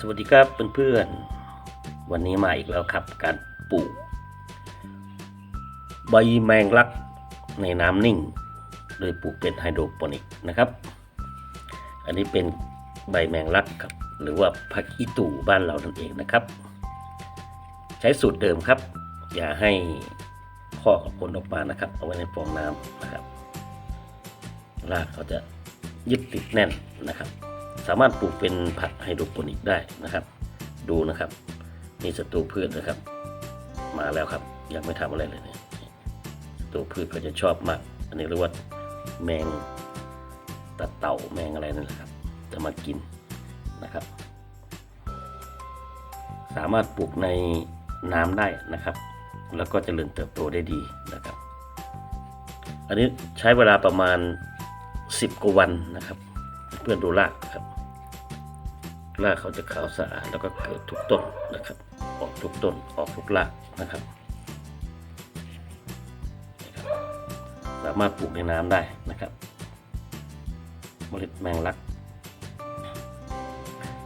สวัสดีครับเพื่อนๆ วันนี้มาอีกแล้วครับการปลูก ใบแมงลักในน้ำนิ่ง โดยปลูกเป็นไฮโดรโปนิกนะครับ อันนี้เป็นใบแมงลักครับ หรือว่าผักอีตู่บ้านเรานั่นเองนะครับ ใช้สูตรเดิมครับ อย่าให้ข้อกับผลออกมานะครับ เอาไว้ในฟองน้ำนะครับรากเขาจะยึดติดแน่นนะครับ สามารถปลูกเป็นผักไฮโดรโปนิกได้นะครับ ดูนะครับนี่ศัตรูพืชนะครับ มาแล้วครับ ยังไม่ทำอะไรเลยเนี่ยศัตรูพืชเขาจะชอบมาก อันนี้เรียกว่าแมงตะเต่าแมงอะไรนั่นแหละครับจะมากินนะครับ สามารถปลูกในน้ำได้นะครับ แล้วก็เจริญเติบโตได้ดีนะครับ อันนี้ใช้เวลาประมาณ 10กว่าวันนะครับ เพื่อนดูรากครับ รากเขาจะขาวสะอาดแล้วก็เกิดทุกต้นนะครับ ออกทุกต้นออกทุกรากนะครับ สามารถปลูกในน้ำได้นะครับเมล็ดแมงลัก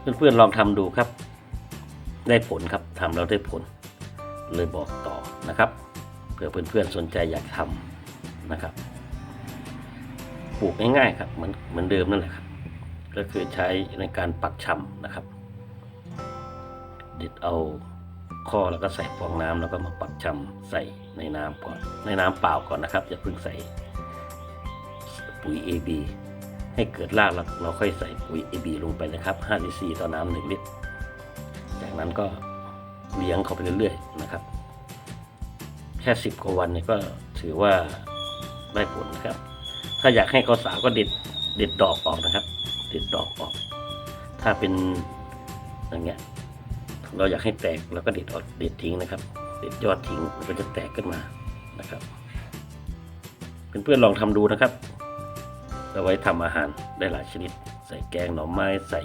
เพื่อนๆลองทำดูครับ ได้ผลครับทำแล้วได้ผล เลยบอกต่อนะครับเผื่อเพื่อนๆสนใจอยากทำนะครับ ปลูกง่ายๆครับเหมือนเหมือนเดิมนั่นแหละครับ ก็คือใช้ในการปักชำนะครับเด็ดเอาข้อแล้วก็ใส่ฟองน้ำแล้วก็มาปักชำใส่ในน้ำก่อน ในน้ำเปล่าก่อนนะครับอย่าเพิ่งใส่ปุ๋ย AB ให้เกิดรากแล้วเราค่อยใส่ปุ๋ย AB ลงไปนะครับ5 cc ต่อน้ำหนึ่งลิตร จากนั้นก็เลี้ยงเขาไปเรื่อยๆนะครับ แค่สิบกว่าวันเนี่ยก็ถือว่าได้ผลนะครับ ถ้าอยากให้เขาสาวก็ด็ด เด็ดดอกออกนะครับ เด็ดดอกออก ถ้าเป็นอย่างเงี้ย เราอยากให้แตกเราก็เด็ดออกเด็ดทิ้งนะครับ เด็ดยอดทิ้งมันก็จะแตกขึ้นมานะครับเพื่อนๆลองทำดูนะครับเอาไว้ทำอาหารได้หลายชนิด ใส่แกงหน่อไม้ใส่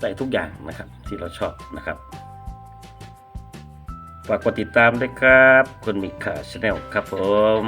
ใส่ทุกอย่างนะครับ ที่เราชอบนะครับฝากกดติดตามด้วยครับคนมีขาชาแนลครับผม